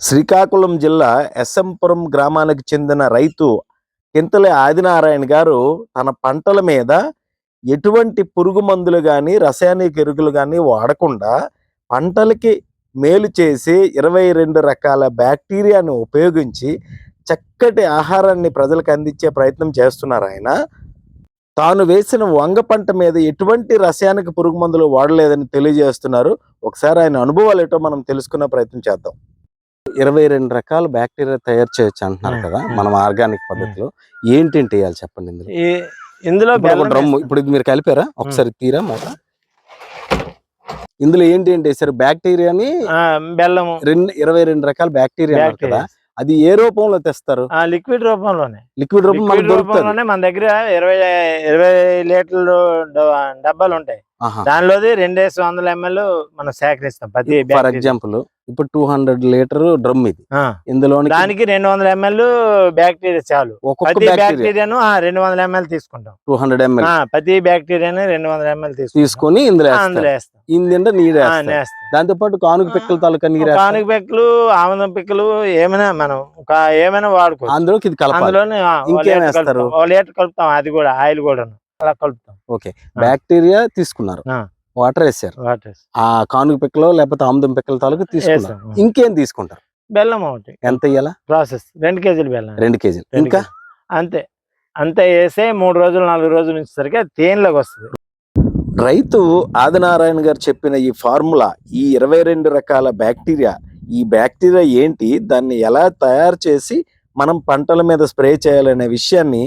శ్రీకాకుళం జిల్లా ఎస్ఎంపురం గ్రామానికి చెందిన రైతు కింతలే ఆదినారాయణ గారు తన పంటల మీద ఎటువంటి పురుగు మందులు కానీ రసాయనిక ఎరువులు కానీ వాడకుండా పంటలకి మేలు చేసి ఇరవై రెండు రకాల బ్యాక్టీరియాను ఉపయోగించి చక్కటి ఆహారాన్ని ప్రజలకు అందించే ప్రయత్నం చేస్తున్నారు ఆయన. తాను వేసిన వంగ పంట మీద ఎటువంటి రసాయనిక పురుగు మందులు వాడలేదని తెలియజేస్తున్నారు. ఒకసారి ఆయన అనుభవాలు ఏటో మనం తెలుసుకునే ప్రయత్నం చేద్దాం. ఇరవై రెండు రకాల బ్యాక్టీరియా తయారు చేయొచ్చు అంటున్నారు. కదా. మనం ఆర్గానిక్ పద్ధతిలో ఏంటేంటి వేయాలి చెప్పండి ఇందులో ఇందులో డ్రమ్. ఇప్పుడు ఇది మీరు కలిపారా ఒకసారి తీరా మూత ఇందులో ఏంటి ఏంటి వేసారు బ్యాక్టీరియాని బెల్లము రెండు ఇరవై రెండు రకాల బ్యాక్టీరియా కదా అది ఏ రూపంలో తెస్తారు ఆ, లిక్విడ్ రూపంలోనే లిక్విడ్ రూపంలోనే మన దగ్గర ఇరవై ఇరవై లీటర్లు డబ్బాలు ఉంటాయి. దానిలోది రెండేసి వందల ఎంఎల్ మనం సేకరిస్తాం ప్రతి ఫర్. ఎగ్జాంపుల్ ఇప్పుడు టూ హండ్రెడ్ లీటర్ డ్రమ్ ఇది. ఇందులో దానికి రెండు వందల ఎంఎల్ బ్యాక్టీరియా చాలు. ప్రతి బ్యాక్టీరియా. బ్యాక్టీరియాను రెండు వందల ఎంఎల్ తీసుకుంటాం. టూ హండ్రెడ్ ఎంఎల్ ఆ, ప్రతి బ్యాక్టీరియాను రెండు వందల ఎంఎల్ తీసుకొని ఇందులో అందులో వేస్తాం. ఇందులో నీరు దాంతో పాటు కానుక పిక్కల తాలూకా నీరు. కానుక పిక్కలు ఆముదం పిక్కలు ఏమైనా మనం ఒక ఏమైనా వాడుకోవచ్చు. అందులోకి ఇది కలపాలి. అందులోనే లీటర్? కలుపుతాం. అది కూడా ఆయిల్ కూడా అలా కలుపుతాం. ఓకే. బ్యాక్టీరియా తీసుకున్నారు. వాటర్ వేసారు. వాటర్ ఆ కానుక పిక్కలో లేకపోతే ఆముదం పిక్కల తాలూకా వేస్తాం. ఇంకేం తీసుకుంటారు? బెల్లం ఒకటి. ఎంత ఇయ్యాలా? ప్రాసెస్. రెండు కేజీలు బెల్లం. రెండు కేజీలు. రెండు ఇంకా. అంతే. అంతే వేసే మూడు రోజులు నాలుగు రోజుల నుంచి అది తేనెలోకి వస్తుంది. రైతు ఆదినారాయణ గారు చెప్పిన ఈ ఫార్ములా ఈ ఇరవై రెండు రకాల బ్యాక్టీరియా ఈ బ్యాక్టీరియా ఏంటి దాన్ని ఎలా తయారు చేసి మనం పంటల మీద స్ప్రే చేయాలనే విషయాన్ని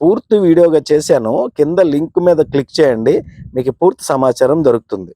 పూర్తి వీడియోగా చేశాను. కింద లింక్ మీద క్లిక్ చేయండి. మీకు పూర్తి సమాచారం దొరుకుతుంది.